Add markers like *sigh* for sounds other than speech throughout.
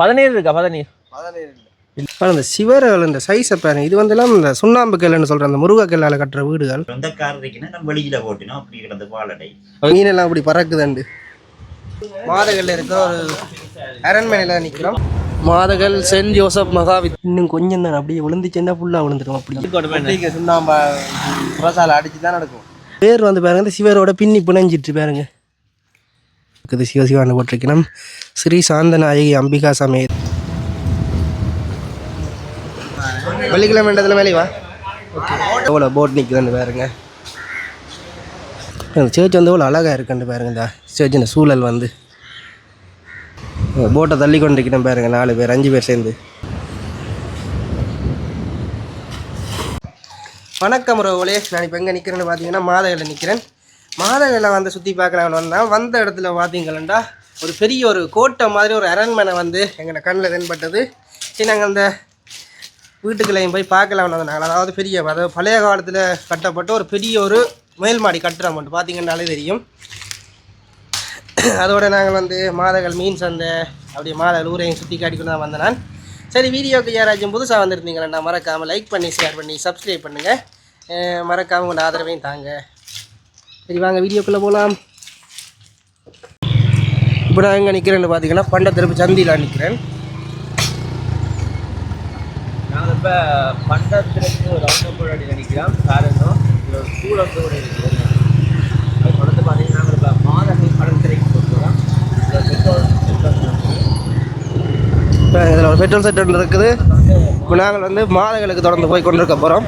பதினேழு இருக்கா? பதினேழு. ஆனால் இந்த சிவர்கள் இந்த சைஸை பாருங்க இது வந்து எல்லாம் இந்த சுண்ணாம்பு கல்லுன்னு சொல்கிற அந்த முருகை கல்லால் கட்டுற வீடுகள். வெளியில போட்டினோம் அப்படி கிடந்த பாலடை மீனெல்லாம் அப்படி பறக்குதுண்டு. மாதகல்ல இருக்க ஒரு அரண்மனையில் நிற்கிறோம் மாதகள் சென்ட் ஜோசப் மகாவி இன்னும் கொஞ்சம் தான் அப்படியே விழுந்துச்சுன்னா ஃபுல்லாக விழுந்துடும் அப்படி. சுண்ணாம்பா புறசால அடிச்சு தான் நடக்கும். பேர் வந்து பாருங்க இந்த சிவரோட பின்னி பிணைஞ்சிட்டு பாருங்க. இருக்குது. சிவசிவான போட்டிருக்கணும் ஸ்ரீ சாந்தநாயகி அம்பிகா சமேத் வெள்ளிக்கிழமை இடத்துல வேலைவா எவ்வளோ போட் நிற்குதுன்னு பாருங்க. இந்த சேர்ச் வந்து எவ்வளோ அழகாக இருக்குன்னு பாருங்க இந்த சேர்ச்சின் சூழல் வந்து. போட்டை தள்ளி கொண்டிருக்கிறேன் பாருங்க நாலு பேர் அஞ்சு பேர் சேர்ந்து. வணக்கம் ரோவலே நான் இப்போ எங்கே நிற்கிறேன்னு பார்த்தீங்கன்னா மாதகையில் நிற்கிறேன் மாதகையில் வந்து சுற்றி பார்க்கலாம்னு வந்தேன் வந்த இடத்துல பார்த்தீங்களா ஒரு பெரிய ஒரு கோட்டை மாதிரி ஒரு அரண்மனை வந்து எங்களை கண்ணில் தென்பட்டது. சரி நாங்கள் அந்த வீட்டுக்குள்ளையும் போய் பார்க்கலாம்னு வந்தாங்க அதாவது பெரிய அதாவது பழைய காலத்தில் கட்டப்பட்ட ஒரு பெரிய ஒரு மேல் மாடி கட்டுறோம் மட்டும் பார்த்தீங்கன்னாலே தெரியும். அதோட நாங்கள் வந்து மாதகள் மீன் சந்தை அப்படியே மாதகள் ஊரையும் சுற்றி காட்டிக்கொண்டு தான் வந்தேன் நான். சரி வீடியோக்கு யாராச்சும் புதுசாக வந்திருந்தீங்களா மறக்காமல் லைக் பண்ணி ஷேர் பண்ணி சப்ஸ்கிரைப் பண்ணுங்கள் மறக்காமல் உங்களோட ஆதரவையும் தாங்க. சரி வாங்க வீடியோக்குள்ளே போகலாம் இப்போ நான் எங்கே நிற்கிறேன்னு பார்த்தீங்கன்னா பண்டத்திருப்பு சந்தியில் நிற்கிறேன் நாங்கள் இப்போ பண்டத்திற்கு ஒரு ரவுண்டப்போடு நினைக்கிறோம் காரணம் ஸ்கூல் வந்து கூட இருக்குது அது தொடர்ந்து பார்த்தீங்கன்னா நாங்கள் இப்போ மாதங்கள் படத்திரைக்கு போகிறோம் பெட்ரோல் இப்போ இதில் ஒரு பெட்ரோல் செட் இருக்குது. இப்போ நாங்கள் வந்து மாதங்களுக்கு தொடர்ந்து போய் கொண்டிருக்க போகிறோம்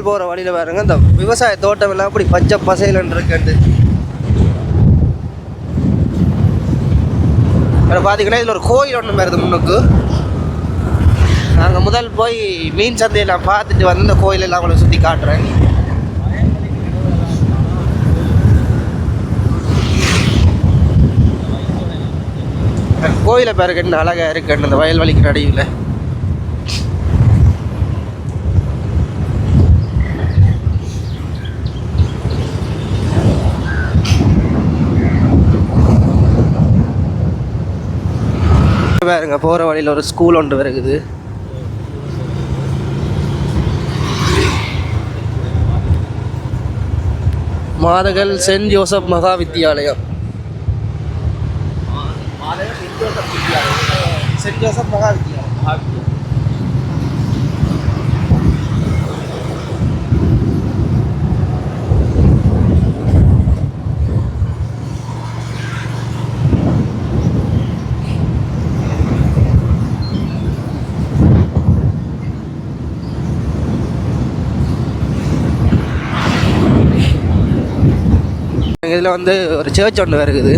மாதங்கள் போகிற வழியில் பாருங்கள் இந்த விவசாய தோட்டம் எல்லாம் அப்படி பச்சை பசையிலன்னு இருக்குண்டு அப்புறம் பார்த்தீங்கன்னா இதில் ஒரு கோயில் ஒன்று வருது முன்னுக்கு. நாங்கள் முதல் போய் மீன் சந்தையை நான் பார்த்துட்டு வந்து இந்த கோயிலெல்லாம் உங்களை சுற்றி காட்டுறேன். கோயிலை பாருங்க அழகாக இருக்குன்னு அந்த வயல்வெளிக்கு நடுவில். பாருங்க போகிற வழியில் ஒரு ஸ்கூல் ஒன்று வருகுது மாதகள் send Joseph Maha Vidyalayam send Joseph Maha Vidyalayam இதில் வந்து ஒரு சர்ச் ஒன்று இருக்குது.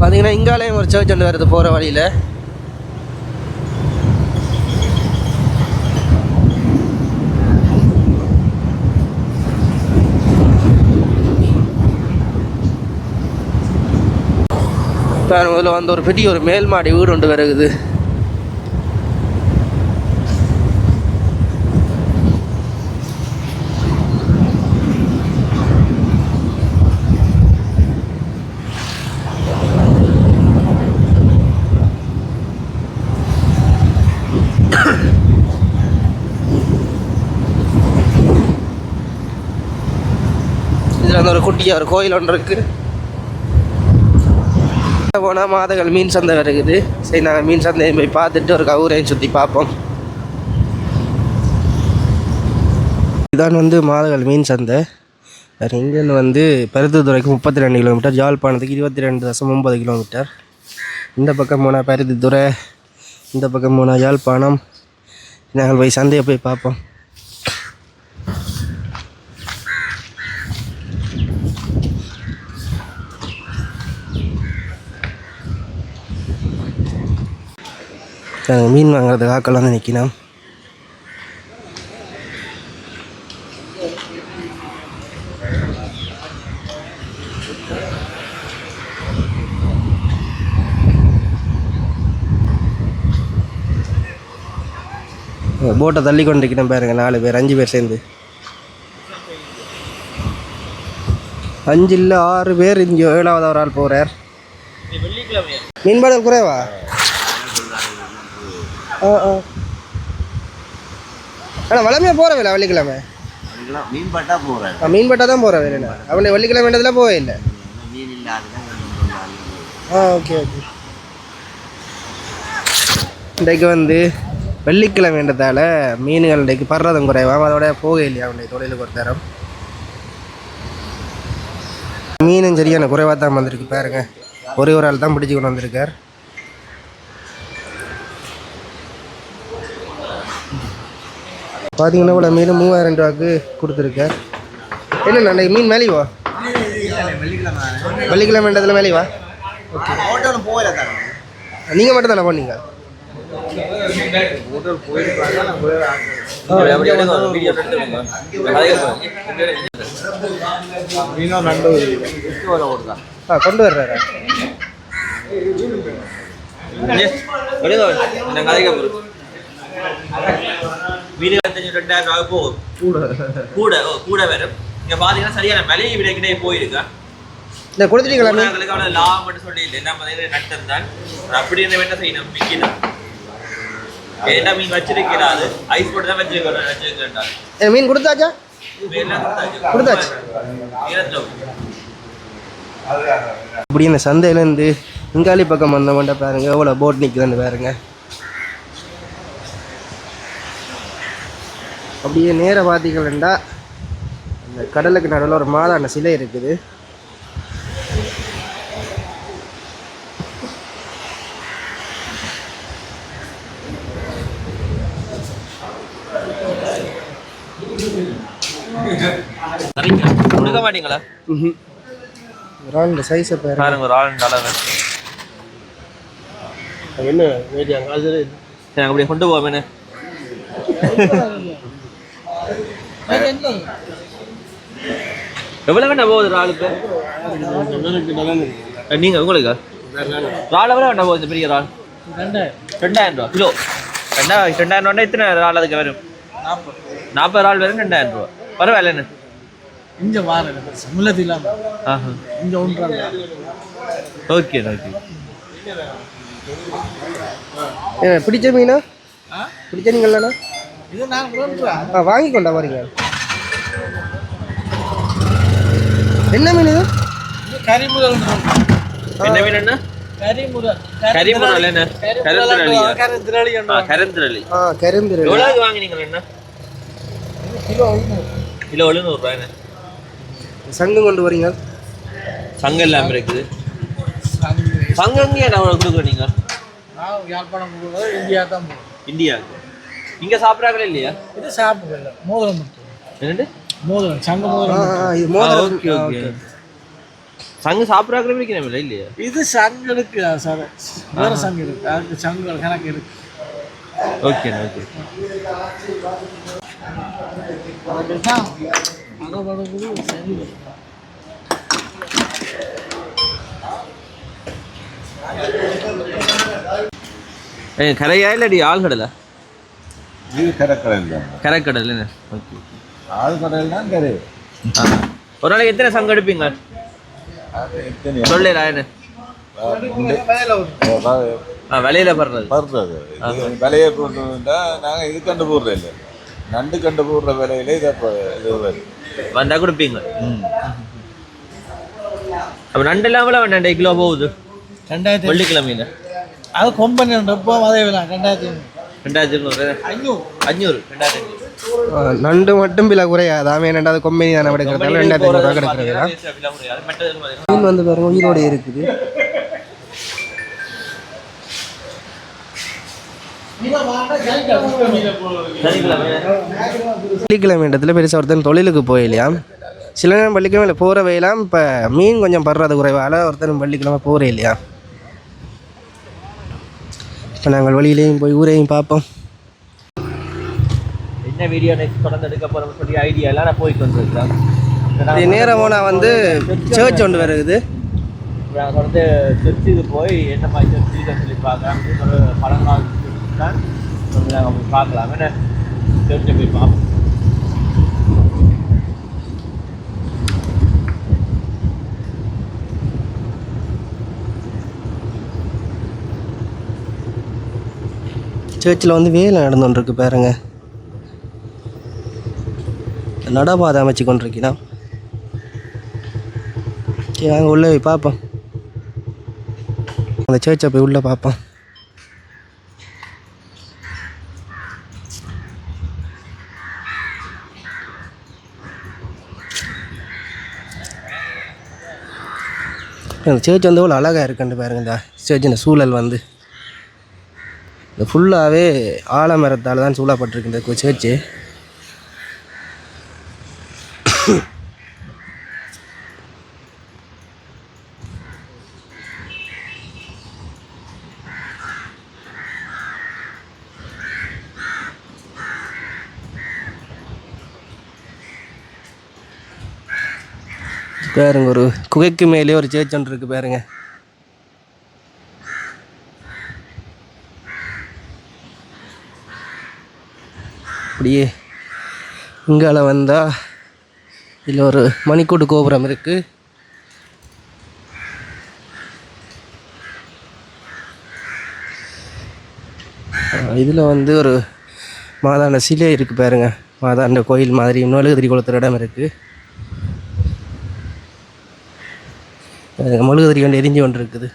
பார்த்தீங்கன்னா இங்காலேயும் ஒரு சர்ச் ஒன்று வருது போகிற வழியில். வேறு முதல்ல வந்து ஒரு பெரிய ஒரு மேல் மாடி வீடு ஒன்று வருகுது. இதில் வந்து ஒரு குட்டியாக ஒரு கோயில் ஒன்று இருக்குது போனால் மாதங்கள் மீன் சந்தை வருகுது. சரி நாங்கள் மீன் சந்தையை போய் பார்த்துட்டு ஒரு கவுரையும் சுற்றி பார்ப்போம். இதான் வந்து மாதகள் மீன் சந்தை. வேறு இங்கேருந்து வந்து பருத்தித்துறைக்கு முப்பத்தி ரெண்டு கிலோமீட்டர் ஜாழ்ப்பாணத்துக்கு இருபத்தி ரெண்டு தசம் ஒம்பது கிலோமீட்டர். இந்த பக்கம் போனால் பருத்தித்துறை இந்த பக்கம் போனால் யாழ்ப்பாணம். நாங்கள் போய் சந்தையை போய் பார்ப்போம். நாங்கள் மீன் வாங்குறதுக்காக கலந்து நிற்கணும் போட்டை தள்ளி கொண்டிருக்கிறேன் பாருங்கள் நாலு பேர் அஞ்சு பேர் சேர்ந்து. அஞ்சு இல்லை ஆறு பேர் இங்கே ஏழாவது ஒரு ஆள் போகிறார் மீன்பாடல் குறைவா? ஆ ஆ. ஆனால் வளமையாக போகிற வேலை வெள்ளிக்கிழமை? மீன் பட்டா போகிறேன் ஆ மீன் பட்டா தான் போகிற வேலை அவளை வெள்ளிக்கிழமைன்றதுல போவே இல்லை. மீன் இல்லாததான் ஆ ஓகே ஓகே. இன்றைக்கு வந்து வெள்ளிக்கிழமைன்றதால மீன்கள் இன்றைக்கு படுறதும் குறைவாம் அதோட போக இல்லையா அவனுடைய தொழிலுக்கு ஒரு தரம். மீனும் சரியான குறைவாக தான் வந்திருக்கு பாருங்க. ஒரே ஒரு ஆள் தான் பிடிச்சி கொண்டு வந்திருக்கார். பார்த்தீங்கன்னா இவ்வளோ மீன் மூவாயிரம் ரூபாய்க்கு கொடுத்துருக்கேன் என்னண்ணா அன்றைக்கு மீன் மேலேவா? வெள்ளிக்கிழமைன்றதுல மேலேவா? நீங்கள் மட்டும் தானே போனீங்க? அப்படி எடுங்க ஆ கொண்டு வர்றாரா? வீடு இருபத்தஞ்சு ரெண்டாயிரம் ரூபாய் போகும் கூட கூட ஓ கூட வரும் இங்க பாத்தீங்கன்னா சரியான மலை விலைக்கிட்டே போயிருக்கா இந்த கொடுத்துட்டீங்களா மீன் ஊராங்களுக்கு அவ்வளவு லாபம் சொல்லி இல்லை என்ன நட்டம் தான் அப்படி இருந்த வேண்டாம் செய்யணும் விற்கணும் ஏன்னா மீன் வச்சிருக்கிறா அது ஐஸ் போட்டு தான் வச்சிருக்கிறோம் வச்சிருக்கிறேன் மீன் கொடுத்தாச்சா கொடுத்தாச்சு. இப்படி இந்த சந்தையிலேருந்து இங்காலி பக்கம் வந்தவன்ட்ட பாருங்க எவ்வளோ போட் நிற்குதுன்னு பாருங்க அப்படியே நேர பார்த்தீங்கன்னா அந்த கடலுக்கு நடுவில் ஒரு மாதாண்ட சிலை இருக்குது. கொடுக்க மாட்டீங்களா? ராண்ட சைஸை பாருங்க. ஆள் அளவு. என்ன அப்படியே கொண்டு போவேன்னு *laughs* எவ்வளவு வேணா போகுது ஒரு ஆளுக்கு நீங்க உங்களுக்கு? ரால் எவ்வளவு வேணா போகுது பெரிய ரால் ரெண்டாயிரம். ரூபா. கிலோ. ரெண்டாயிரம் ரெண்டாயிரம் ரூபா எத்தனை ரால் அதுக்கு வரும்? நாற்பது ரால் வரும் ரெண்டாயிரம் ரூபா. பரவாயில்ல என்ன? இங்க வார முல்லது இல்லாம. ஆஹா. இங்க ஒன்றாங்க ஓகே ஓகே. பிடிச்ச மீனா? பிடிச்ச நீங்களா இது நான் ஒன்றா ஆ வாங்கி கொண்டா வரீங்க. என்ன மீன் இது? கரிமுதல் என்ன மீன் என்ன கரிமுதல் என்ன? கருந்திரளி. ஆ கரந்திரளி ஆ கருந்திரு எவ்வளவுக்கு வாங்கினீங்க என்ன கிலோ கிலோ எழுநூறு. ரூபாய் என்ன சங்கம் கொண்டு வரீங்க. சங்கம் இல்லாம இருக்குது. சங்கு சங்கம் யாழ்ப்பாணம் போகும்போது இந்தியா தான் இந்தியாவுக்கு. இங்க சாப்பிட்றாங்களே இல்லையா? இது சாப்பிடல. மோதிரம் மட்டும் என்னண்டு மோதிரம் சங்க மோதிரம் இது மோதிரம். Okay okay. சங்கு சாப்பிட்றாங்களே விற்கிறேன் இல்லையா? இது சங்கு இருக்கு சார். வேற சங்கு இருக்கு. அதுக்கு சங்கு கணக்கு இருக்கு. Okay okay. கரையா இல்லாடி ஆழ்கடலா? இது கரக்கடல் தான் என்ன? ஓகே. ஆழ்கடல் தான் கரை ஒரு நாளைக்கு எத்தனை சங்கம் எடுப்பீங்க? அது எத்தனை சொல்லலா என்ன? விலையில படுறது. படுறது. விலையை போட்டுட்டா நாங்கள் இது கண்டு போடுறோம் இல்லை நண்டு கண்டு போடுற விலையில இதை இது வருது வந்தா கொடுப்பீங்க. அப்ப நண்டு இல்லாமல ரெண்டு கிலோ போகுது. ரெண்டாயிரத்தி வெள்ளிக்கிழமையில. அது கொம்பன் இப்போ அதே விலை ரெண்டாயிரத்தி ரெண்டாயிரத்தி அஞ்சூறு ரெண்டாயிரத்தி நண்டு மட்டும் விலை குறையாது அவன் ரெண்டாவது கொம்பனி தானே எடுக்கிறதால ரெண்டாயிரத்தி ஐநூறுரூவா கிடைக்கிறதா மீன் வந்து பாருங்க உயிரோட இருக்குது. வெள்ளிக்கிழமைன்றதுல பெருசாக ஒருத்தன் தொழிலுக்கு போயிலையா? சில நேரம் வெள்ளிக்கிழமை போகிற வயலாம் இப்போ மீன் கொஞ்சம் படுறது குறைவால ஒருத்தன் வெள்ளிக்கிழமை போகிற இல்லையா இப்போ நாங்கள் வெளியிலையும் போய் ஊரையும் பார்ப்போம். என்ன வீடியோ நெக்ஸ்ட் தொடர்ந்து எடுக்க போறோம்னு சொல்லி ஐடியா எல்லாம் நான் போயிட்டு வந்திருக்கேன் இது நேரம் போனால் வந்து சர்ச் ஒன்று வருது. நாங்கள் வந்து சர்ச்சுக்கு போய் என்ன மாதிரி சர்ச்சுக்கு சொல்லி பார்க்கலாம் ஒரு பழங்கால தான் நாங்கள் பார்க்கலாம். என்ன? சர்ச்சை போய் பார்ப்போம். சர்ச்சில் வந்து வேலை நடந்துகிட்டு பாருங்க. நடபாதை அமைச்சு கொண்டிருக்கிறான் சரி நாங்கள் உள்ளே போய் பார்ப்போம். அந்த சர்ச்சை போய் உள்ளே பார்ப்போம். அந்த சேர்ச் வந்து அவ்வளோ அழகாக இருக்குன்னு பாருங்க இந்த சேர்ச்சின சூழல் வந்து. இந்த ஃபுல்லாகவே ஆலமரத்தால் தான் சூழப்பட்டிருக்கு இந்த சர்ச்சு பாருங்க ஒரு குகைக்கு மேலே ஒரு சேர்ச் ஒன்று இருக்கு பாருங்க. அப்படியே இங்கால வந்தால் இதில் ஒரு மணிக்கூட்டு கோபுரம் இருக்குது இதில் வந்து ஒரு மாதாண்ட சிலை இருக்குது பாருங்க. மாதாண்ட கோயில் மாதிரி மெழுகுதிரி குளத்துற இடம் இருக்குது பாருங்க, மெழுகுதிரி கொண்டு எரிஞ்சு கொண்டு இருக்குது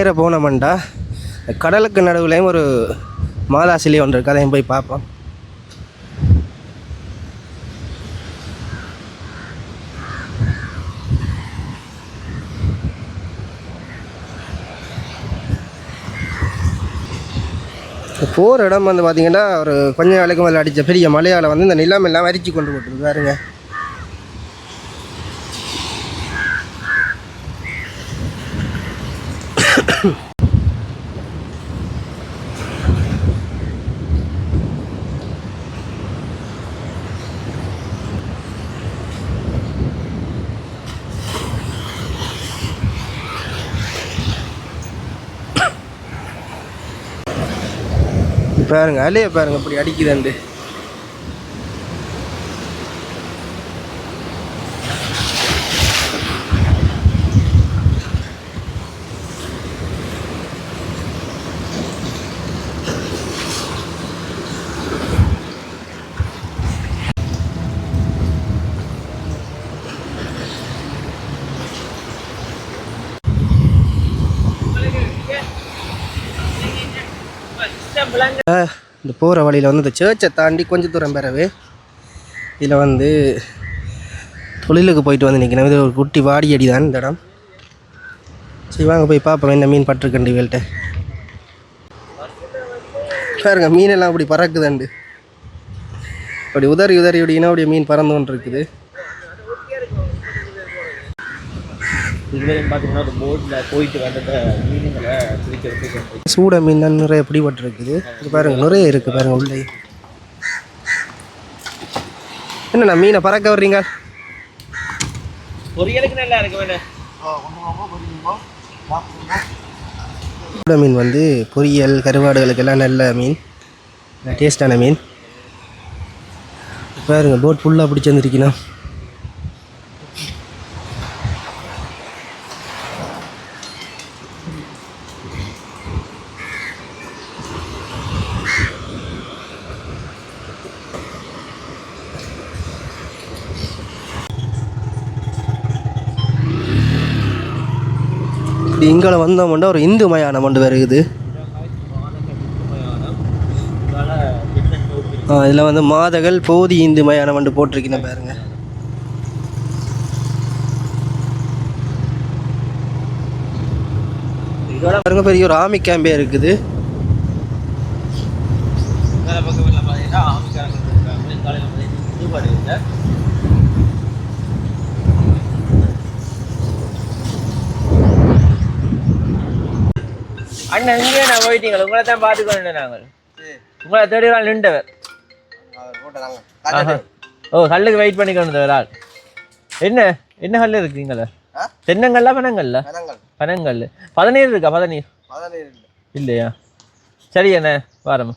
நேராக போனோம்டா. கடலுக்கு நடுவுலையும் ஒரு மாதா சிலை ஒன்று இருக்கு அதையும் போய் பார்ப்போம். போகிற இடம் வந்து பார்த்தீங்கன்னா ஒரு கொஞ்ச நாளைக்கு மேலே அடித்த பெரிய மலையால் வந்து இந்த நிலம் எல்லாம் அரிச்சு கொண்டு போட்டுருக்கு பாருங்க. பாருங்க அலைய பாருங்க இப்படி அடிக்குதுண்டு. இந்த போகிற வழியில் வந்து இந்த சேர்ச்சை தாண்டி கொஞ்சம் தூரம் பெறவே இதில் வந்து தொழிலுக்கு போயிட்டு வந்து நிற்கணும் இது ஒரு குட்டி வாடி அடி தான் இந்த இடம். சரி வாங்க போய் பார்ப்போம் என்ன மீன் பட்டிருக்கண்டு இவள்கிட்ட. பாருங்க மீனெல்லாம் அப்படி பறக்குதாண்டு. அப்படி உதறி உதறி அப்படின்னா அப்படியே மீன் பறந்து கொண்டு இருக்குது இதுவரையும் பார்த்தீங்கன்னா ஒரு போட்டில் போயிட்டு வந்தத மீனுங்களை பிடிக்கிறதுக்கு சூட மீன் தான் நிறைய பிடிபட்டிருக்குது. இது பாருங்க நிறைய இருக்குது பாருங்க உள்ளே. என்னண்ணா மீனை பறக்க வர்றீங்க? பொரியலுக்கு நல்லா இருக்கு வேணே சூட மீன் வந்து பொரியல் கருவாடுகளுக்கெல்லாம் நல்ல மீன். டேஸ்டான மீன். பாருங்க போட் ஃபுல்லாக பிடிச்சி வந்துருக்கணும் இப்படி வந்தோம்னா ஒரு இந்து மயானம் ஒன்று வருகுது இதில் வந்து மாதகள் போதி இந்து மயானம் ஒன்று போட்டிருக்கீங்க பாருங்க. இதோட பாருங்க பெரிய ஒரு ஆமி கேம்பே இருக்குது. மேல பக்கம் எல்லாம் பார்த்தீங்கன்னா ஆமிக்காரங்க இருக்காங்க காலையில் பார்த்தீங்கன்னா ஈடுபாடு இல்லை அண்ணன் இங்கே நான் போயிட்டீங்களா உங்களை தான் பார்த்துக்கணும் நாங்கள். உங்களை தேடி நாள் நின்றவர். ஆஹா. ஓ கல்லுக்கு வெயிட் பண்ணி கொண்டு வராள் என்ன என்ன கல் இருக்குங்களா? ஆ? தென்னங்கல்ல பனங்கல்ல பனங்கள் பனங்கல் பதநீர் இருக்கா பதநீர்? இல்லையா? சரி என்ன வாரம்.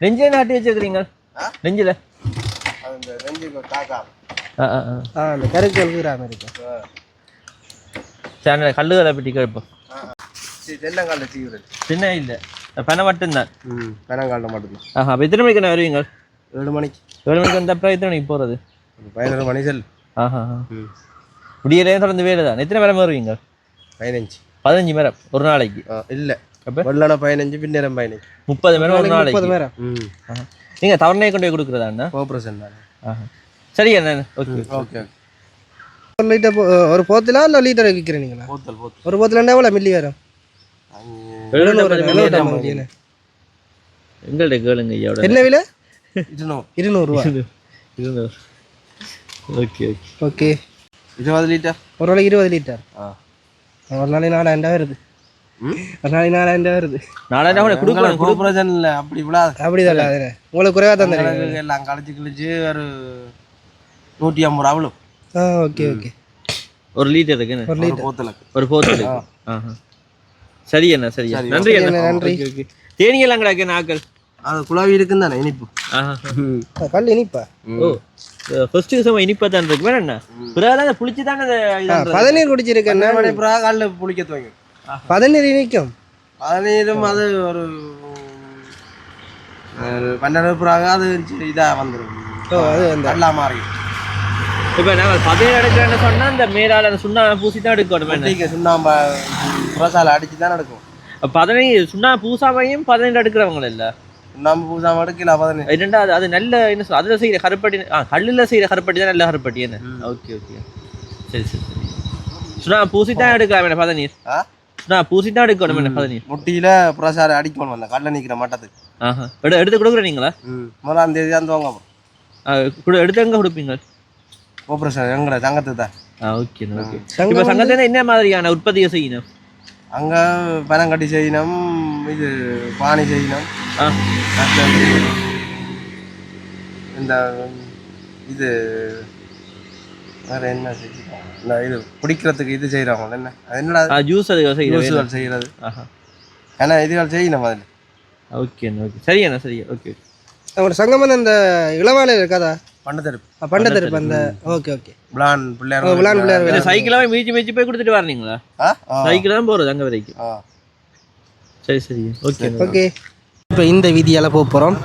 நெஞ்சு என்ன கட்டி வச்சிருக்கிறீங்க? நெஞ்சில்? கருக்கு எழுதுறாம இருக்கு. சரி கல்லுகளை பற்றி கேட்போம். சரி தென்னங்காலில் தீவிரம் சின்ன இல்லை. பனை மட்டும்தான். ம் பனங்காலில் மட்டும்தான். ஆஹா அப்போ எத்தனை மணிக்கு வருவீங்க? ஏழு மணிக்கு. ஏழு மணிக்கு வந்தப்போ எத்தனை மணிக்கு போகிறது ஒரு பதினொரு மணி செல். ஆஹா ஆஹா. ம். விடியலே தொடர்ந்து வேலை தான் எத்தனை மரம் வருவீங்க? பதினஞ்சு. பதினஞ்சு மரம் ஒரு நாளைக்கு? இல்லை. அப்ப? வெள்ளன பதினஞ்சு பின்னேரம் பதினஞ்சு. முப்பது மரம் ஒரு முப்பது நாளைக்கு? மேரம் ம். தவணையை கொண்டு போய் கொடுக்குறதாண்ணா கோபுரசன் தானே. ஆஹா. சரி அண்ணா. Okay okay. ஒரு லிட்டர் ஒரு போத்துல இல்லை லிட்டர் விற்கிறீங்களா ஒரு போத்துல எவ்வளோ மில்லி வரும். எங்கள்கிட்ட கேளுங்க ஐயாவோட என்ன விலை? இருநூறு. இருநூறுவா. இருநூறு. Okay okay. ஓகே. இருபது லிட்டர்? ஒரு நாளைக்கு இருபது லிட்டர். ஆ. ஒரு நாளைக்கு நாலாயிரம் வருது. ஒரு நாளைக்கு நாலாயிரம் வருது. நாலாயிரம் கூட கொடுக்கணும் கொடு கோபுரஜன் இல்லை அப்படி விழாது அப்படிதான் அது உங்களுக்கு குறைவாக தந்துடுங்க எல்லாம் கழிச்சு கிழிச்சு ஒரு நூற்றி ஐம்பது ரூபா அவ்வளோ ஆ ஓகே ஓகே. ஒரு லிட்டர் இருக்குன்னு ஒரு ஒரு லிட்டர். போத்தலுக்கு. ஒரு ஆஹா. சரி அண்ணா சரி. நன்றி அண்ணா. நன்றி. ஓகே தேனியெல்லாம் கிடக்கு நாக்கள். அது குழாவி இருக்குன்னு தானே இனிப்பு. கல் இனிப்பா? ஓ. ஃபர்ஸ்ட் சும்மா இனிப்பா தான் இருக்கு. வேற என்ன? பிறகு புளிச்சு தானே பதநீர் குடிச்சிருக்கேன் பிறகு காலில் புளிக்க துவங்கும். பதநீர் இனிக்கும். பதினீரும் அது ஒரு பன்னெண்டு பிறகு அது இதாக வந்துடும் ஓ அது அந்த நல்லா மாறி இப்போ நாங்கள் பதினேழு எடுக்கிறேன்னு சொன்னா அந்த மேலால அந்த சுண்ணா பூசி தான் எடுக்கணும் சுண்ணாம்பா புறசாலை அடிச்சு தான் எடுக்கும் பதினைஞ்சு சுண்ணா பூசாமையும் பதினேழு எடுக்கிறவங்க இல்ல? சுண்ணாம்பு பூசாம எடுக்கல பதினேழு இரண்டா அது அது நல்ல என்ன சொல் அதில் செய்கிற கருப்பட்டி ஆ கல்லில் செய்கிற கருப்பட்டி தான் நல்ல கருப்பட்டி என்ன? Okay okay. சரி சரி சரி. சுண்ணா பூசி தான் எடுக்கலாம் என்ன பதநீர் ஆ? சுண்ணா பூசி தான் எடுக்கணும் என்ன பதநீர் முட்டியில் புறசாலை அடிக்கணும் அந்த கடலை நிற்கிற மட்டத்துக்கு. ஆஹா. எடு எடுத்து கொடுக்குறீங்களா முதலாம் தேதி தான் கொடு- எடுத்து எங்கே கொடுப்பீங்க? கோபுரேஷன் எங்களை சங்கத்துக்கு தான். ஆ ஓகே ஓகே இப்போ சங்கத்தில் என்ன மாதிரியான உற்பத்தியை செய்யணும்? அங்கே பனங்கட்டி செய்யணும் இது பானை செய்யணும் இந்த இது வேற என்ன செய்யணும்? இந்த இது குடிக்கிறதுக்கு இது செய்கிறவங்க என்ன? அது என்னடா ஜூஸ் ஜூஸுகள் செய்கிறது ஆஹா. ஏன்னா இதுகள் செய்யணும் அதில். ஓகே ஓகே சரி அண்ணா சரி ஓகே அவங்களோட சங்கமன் அந்த இளவாலை இருக்காதா? பண்டத்தெருப்பு அந்த ஓகே ஓகே. பிளான் பிள்ளையார் விளான் பிள்ளையார் இந்த சைக்கிளாவே மீச்சு மீச்சு போய் கொடுத்துட்டு வரீங்களா சைக்கிள் தான் போகிறது அங்கே வரைக்கும். சரி சரி. ஓகே. ஓகே. இப்போ இந்த வீதியால் போக போகிறோம்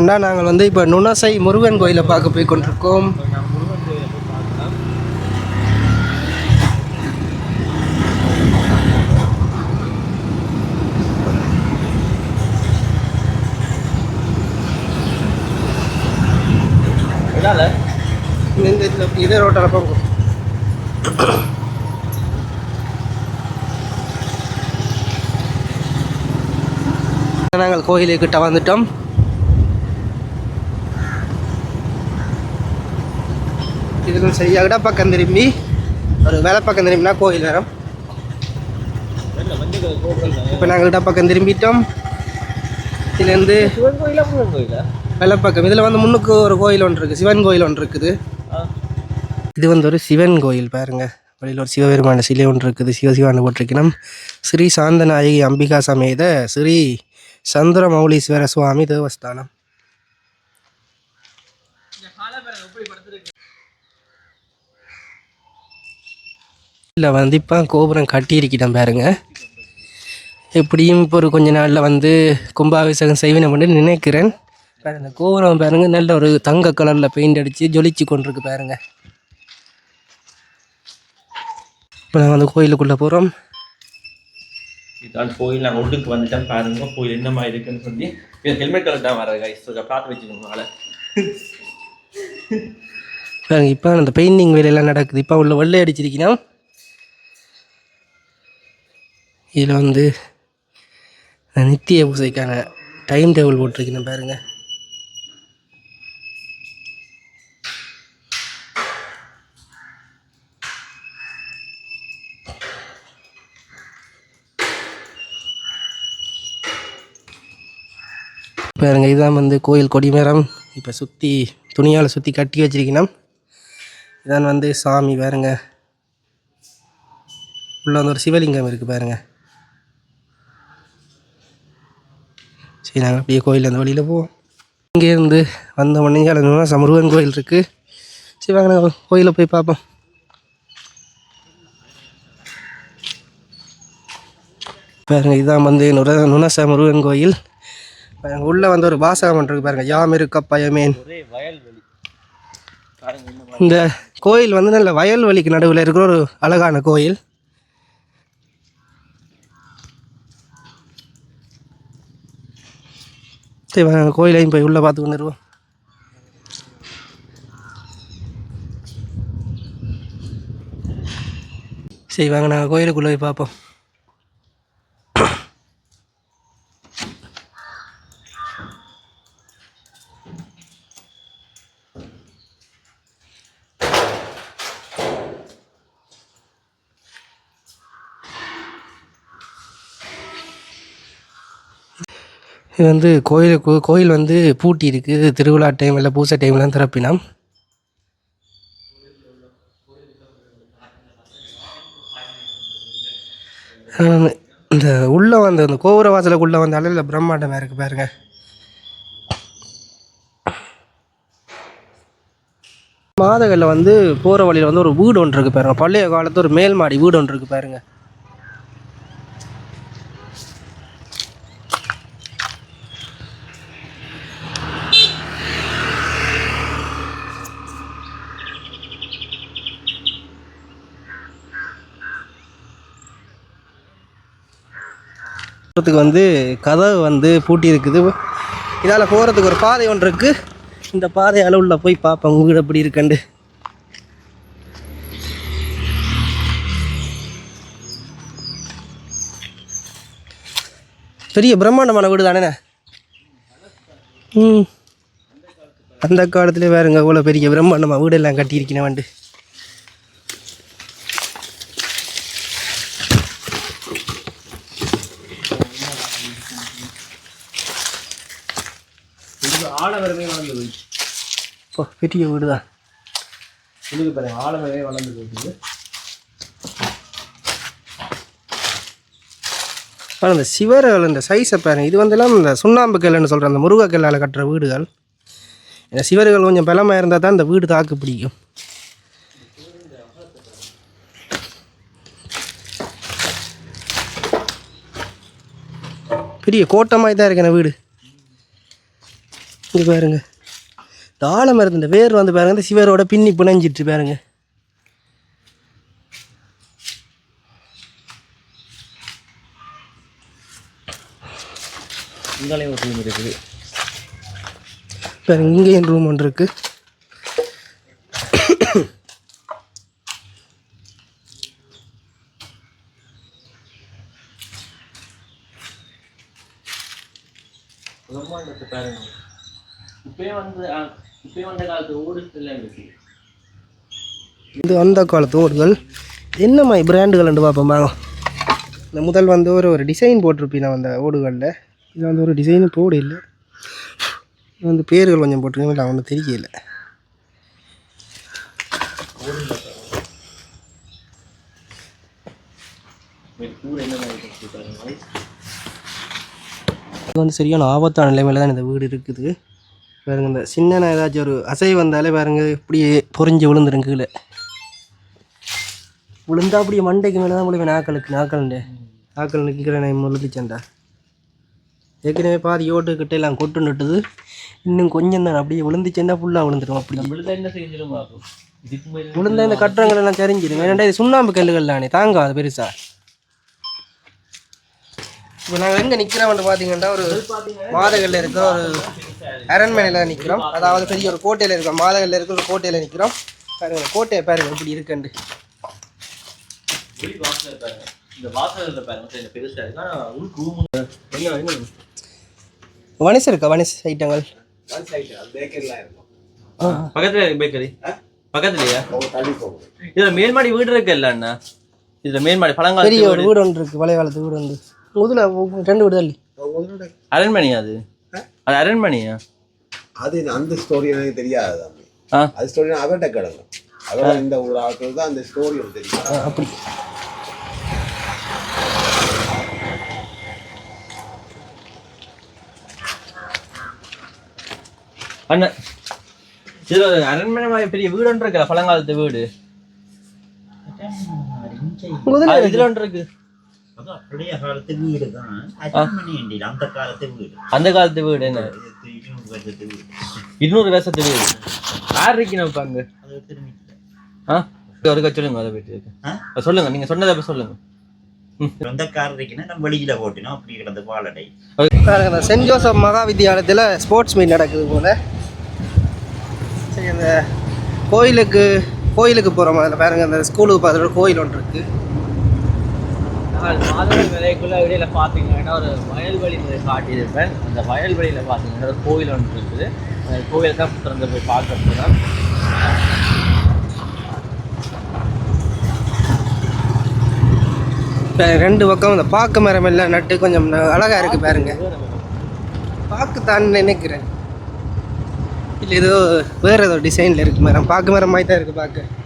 நாங்கள் வந்து இப்போ நுணசை முருகன் கோயிலை பார்க்க போய் கொண்டிருக்கோம். இந்த இதில் இதே ரோட்டில் போகும் நாங்கள் கோயிலுக்கிட்ட வந்துட்டோம் இதில் சரியாக பக்கம் திரும்பி ஒரு வேலை பக்கம் திரும்பினா கோயில் வரும். இப்போ நாங்கள் இட பக்கம் திரும்பிட்டோம். இதுலேருந்து வெள்ளப்பக்கம். இதில் வந்து முன்னுக்கு ஒரு கோயில் ஒன்று இருக்குது சிவன் கோயில் ஒன்று இருக்குது. இது வந்து ஒரு சிவன் கோயில் பாருங்க. வெளியில் ஒரு சிவபெருமான சிலை ஒன்று இருக்குது. சிவசிவான்னு போட்டிருக்கணும். ஸ்ரீ சாந்தநாயகி அம்பிகா சமேத ஸ்ரீ சந்திரமௌலீஸ்வர சுவாமி தேவஸ்தானம். இல்லை வந்து இப்போ கோபுரம் கட்டியிருக்கிட்டேன் பாருங்க. எப்படியும் இப்போ ஒரு கொஞ்ச நாளில் வந்து கும்பாபிஷேகம் செய்வேன் அப்படின்னு நினைக்கிறேன். பாருங்க இந்த கோபுரம் பாருங்க நல்ல ஒரு தங்க கலரில் பெயிண்ட் அடித்து ஜொலிச்சு கொண்டிருக்கு பாருங்க. இப்போ நாங்கள் வந்து கோயிலுக்குள்ளே போகிறோம் இதான் கோயில் நாங்கள் உள்ளுக்கு வந்துட்டோம் பாருங்க கோயில் என்ன மாதிரி இருக்குன்னு சொல்லி. ஹெல்மெட் கலர் தான் வர கைஸ் பார்த்து வச்சுக்கோங்க நாளை பாருங்க இப்போ அந்த பெயிண்டிங் வேலையெல்லாம் நடக்குது. இப்போ உள்ள வெள்ளை அடிச்சிருக்கணும் இதில் வந்து நித்திய பூசைக்கான டைம் டேபிள் போட்டிருக்கணும் பாருங்க. பாருங்க இதுதான் வந்து கோயில் கொடிமரம். இப்போ சுற்றி துணியால் சுற்றி கட்டி வச்சிருக்கணும். இதான் வந்து சாமி பாருங்க. உள்ள வந்து ஒரு சிவலிங்கம் இருக்குது பாருங்க. சரி நாங்கள் அப்படியே கோயில் அந்த வழியில் போவோம். இங்கேருந்து வந்த உடனே சமருவன் கோயில் இருக்குது சரி வாங்க நாங்கள் கோயிலை போய் பார்ப்போம். பாருங்க இதுதான் வந்து நுர நுணச முருகன் கோயில். பாருங்க உள்ள வந்து ஒரு வாசகம் இருக்கு பாருங்க. யாம் இருக்க பயமேன். இந்த கோயில் வந்து நல்ல வயல்வெளிக்கு நடுவில் இருக்கிற ஒரு அழகான கோயில். சரி வாங்க கோயிலையும் போய் உள்ளே பார்த்து கொண்டு வருவோம் சரி வாங்க நாங்கள் கோயிலுக்குள்ளே போய் பார்ப்போம். இது வந்து கோயிலுக்கு கோயில் வந்து பூட்டி இருக்குது திருவிழா டைம் இல்லை பூசை டைம்லாம் திறப்பினா இந்த உள்ளே வந்து அந்த கோபுர வாசலுக்குள்ளே வந்தாலும் இல்லை பிரம்மாண்டமாக இருக்குது பாருங்க. மாதகளில் வந்து போகிற வழியில் வந்து ஒரு வீடு ஒன்று இருக்குது பாருங்க. பழைய காலத்து ஒரு மேல் மாடி வீடு ஒன்று இருக்குது பாருங்கள் போகிறதுக்கு வந்து கதவு வந்து பூட்டி இருக்குது இதால் போகிறதுக்கு ஒரு பாதை ஒன்று இருக்குது இந்த பாதையால் உள்ள போய் பார்ப்பேன் உங்ககிட்ட வீடு எப்படி இருக்குண்டு பெரிய பிரம்மாண்டமான வீடு தானே? ம். அந்த காலத்துல வேறுங்க அவ்வளோ பெரிய பிரம்மாண்டமாக வீடெல்லாம் கட்டியிருக்கேன் வந்து ஆலமரமே வளர்ந்து போய் இப்போ பெரிய வீடு தான் இதுக்கு பாருங்க வளர்ந்து போயிட்டு ஆனால் இந்த சிவர்கள் இந்த சைஸை பாருங்க இது வந்துலாம் இந்த சுண்ணாம்பு கல்லுன்னு சொல்கிற அந்த முருகை கல்லால் கட்டுற வீடுகள். இந்த சிவர்கள் கொஞ்சம் பலமாக இருந்தால் தான் இந்த வீடு தாக்கு பிடிக்கும். பெரிய கோட்டமாக தான் இருக்கு இந்த வீடு. இங்கே பாருங்க. இந்த ஆலமரத்து இந்த வேர் வந்து பாருங்க இந்த சிவரோட பின்னி பிணைஞ்சிட்டு பாருங்க. இங்காலையும் ஒரு ரூம் இருக்குது. பாருங்க இங்கேயும் ரூம் ஒன்று இருக்கு. பிரம்மாண்டத்தை பாருங்க. இப்பயே வந்து இப்பயே வந்த காலத்து ஓடுலாம் இருக்கு? இது அந்த காலத்து ஓடுகள். என்ன மாதிரி பிராண்டுகள்னு பார்ப்போம்? வாங்க இந்த முதல் வந்து ஒரு ஒரு டிசைன் போட்டிருப்பீங்க அந்த ஓடுகளில். இது வந்து ஒரு டிசைன் போடு இல்லை. இது வந்து பேர்கள் கொஞ்சம் போட்டிருக்கீங்க ஒன்றும் தெரியல. இது வந்து சரியான ஆபத்தான நிலைமையில தான் இந்த வீடு இருக்குது. பாருங்க இந்த சின்ன ஏதாச்சும் ஒரு அசை வந்தாலே பாருங்க இப்படியே பொறிஞ்சு விழுந்துரும் கீழே. விழுந்தா அப்படியே மண்டைக்கு மேலே தான் விழுவேன் நாக்களுக்கு நாக்களுண்டு நாக்கள் நிற்கிற நான் முழுந்துச்சேன்டா ஏற்கனவே பாதி ஓட்டுக்கிட்ட எல்லாம் கொட்டு நட்டுது இன்னும் கொஞ்சம் தான் அப்படியே விழுந்துச்சேன்னா ஃபுல்லாக விழுந்துடும் மேலே விழுந்த இந்த கட்டடங்கள் எல்லாம் தெரிஞ்சிடும் ஏன்னா இது சுண்ணாம்பு கல்லுகள் தானே தாங்காது பெருசா. இப்போ நாங்கள் எங்கே நிற்கிறோம்னு பார்த்தீங்கன்னா ஒரு மாதகளில் இருக்கிற ஒரு அரண்மனையில் நிற்கிறோம் அதாவது பெரிய ஒரு கோட்டையில் இருக்கோம் மாதகளில் இருக்கிற ஒரு கோட்டையில் நிற்கிறோம் பாருங்க கோட்டையை பாருங்க இப்படி இருக்குண்டு இருக்கு வனிஸ் இருக்கா? வனிஸ் ஐட்டங்கள். பக்கத்துல பேக்கரி பக்கத்துலயா? இதுல மேல்மாடி வீடு இருக்குல்ல அண்ணா? இதுல மேல்மாடி ஒரு வீடு. ஒன்று இருக்குது பழைய காலத்து வீடு வந்து முதல்ல ரெண்டு வீடு தள்ளி அரண்மனை அது? அது அரண்மனையா? அது அந்த ஸ்டோரி எனக்கு தெரியாது தம்பி. அது ஸ்டோரி அவர்கிட்ட கிடக்கும் அவர் இந்த ஊர் ஆட்கள் தான் அந்த ஸ்டோரி தெரியும். அப்படி. அண்ணன் இதுல ஒரு அரண்மனை மாதிரி பெரிய வீடு ஒன்று இருக்குல்ல பழங்காலத்து வீடு? இதுல ஒன்று இருக்கு. அதான் பழைய காலத்து வீடு தான். அந்த காலத்து வீடு அந்த காலத்து வீடு என்ன இருநூறு வருஷத்து வீடு யார் இருக்கணும் இப்ப அங்க ஆ ஒரு சொல்லுங்க அதை போயிட்டு சொல்லுங்க நீங்க சொன்னதை அப்ப சொல்லுங்க சென்ட் ஜோசப் மகா வித்தியாலயத்தில் ஸ்போர்ட்ஸ் மீட் நடக்குது போல சரி அந்த கோயிலுக்கு கோயிலுக்கு போகிற மாதிரி பாருங்க அந்த ஸ்கூலுக்கு பார்த்துட்டு கோயில் ஒன்று இருக்குது நான் மாதவரி விலைக்குள்ள இடையில பார்த்தீங்கன்னா ஒரு வயல்வெளி காட்டியிருப்பேன். அந்த வயல்வெளியில் பார்த்தீங்கன்னா ஒரு கோயில் ஒன்று இருக்குது. அந்த கோயில் தான் திறந்து போய் பார்க்கறது தான் இப்போ ரெண்டு பக்கம் இந்த பாக்கு மரம் எல்லாம் நட்டு கொஞ்சம் அழகாக இருக்குது பாருங்க. பாக்கு தான் நினைக்கிறேன். இல்லை ஏதோ வேறு ஏதோ டிசைனில் இருக்குது மரம். பாக்கு மரம் மாதிரி தான் இருக்குது பார்க்க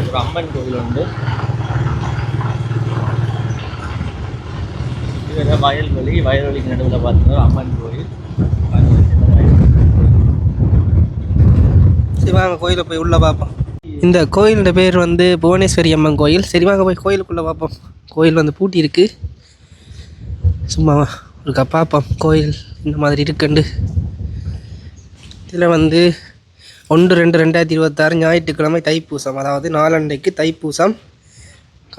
ஒரு இதில் உண்டு இது வயல்வெளி வயல்வெளிக்கு நடுவில் பார்த்தீங்கன்னா அம்மன் கோயில். அது சரி வாங்க கோயிலை போய் உள்ளே பார்ப்போம். இந்த கோயிலோட பேர் வந்து புவனேஸ்வரி அம்மன் கோயில். சரி வாங்க போய் கோயிலுக்குள்ளே பார்ப்போம். கோயில் வந்து பூட்டி இருக்கு. சும்மா ஒருக்கா பார்ப்போம். கோயில் இந்த மாதிரி இருக்குண்டு. இதில் வந்து ஒன்று ரெண்டு ரெண்டாயிரத்தி இருபத்தாறு ஞாயிற்றுக்கிழமை தைப்பூசம் அதாவது நாளண்டைக்கு தைப்பூசம்.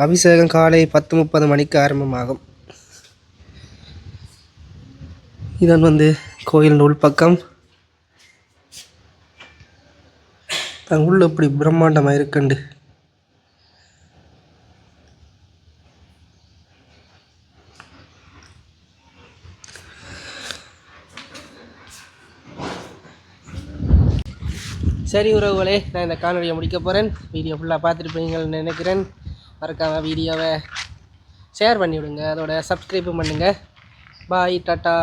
அபிஷேகம் காலை பத்து முப்பது மணிக்கு ஆரம்பமாகும். இதன் வந்து கோயில் உள்பக்கம். அது இப்படி பிரம்மாண்டமாக இருக்குண்டு. சரி உறவுகளே நான் இந்த காணொலியை முடிக்க போகிறேன் வீடியோ ஃபுல்லாக பார்த்துருப்பீங்கன்னு நினைக்கிறேன். மறக்காமல் வீடியோவை ஷேர் பண்ணிவிடுங்க. அதோட சப்ஸ்கிரைபும் பண்ணுங்கள் பாய் டாட்டா.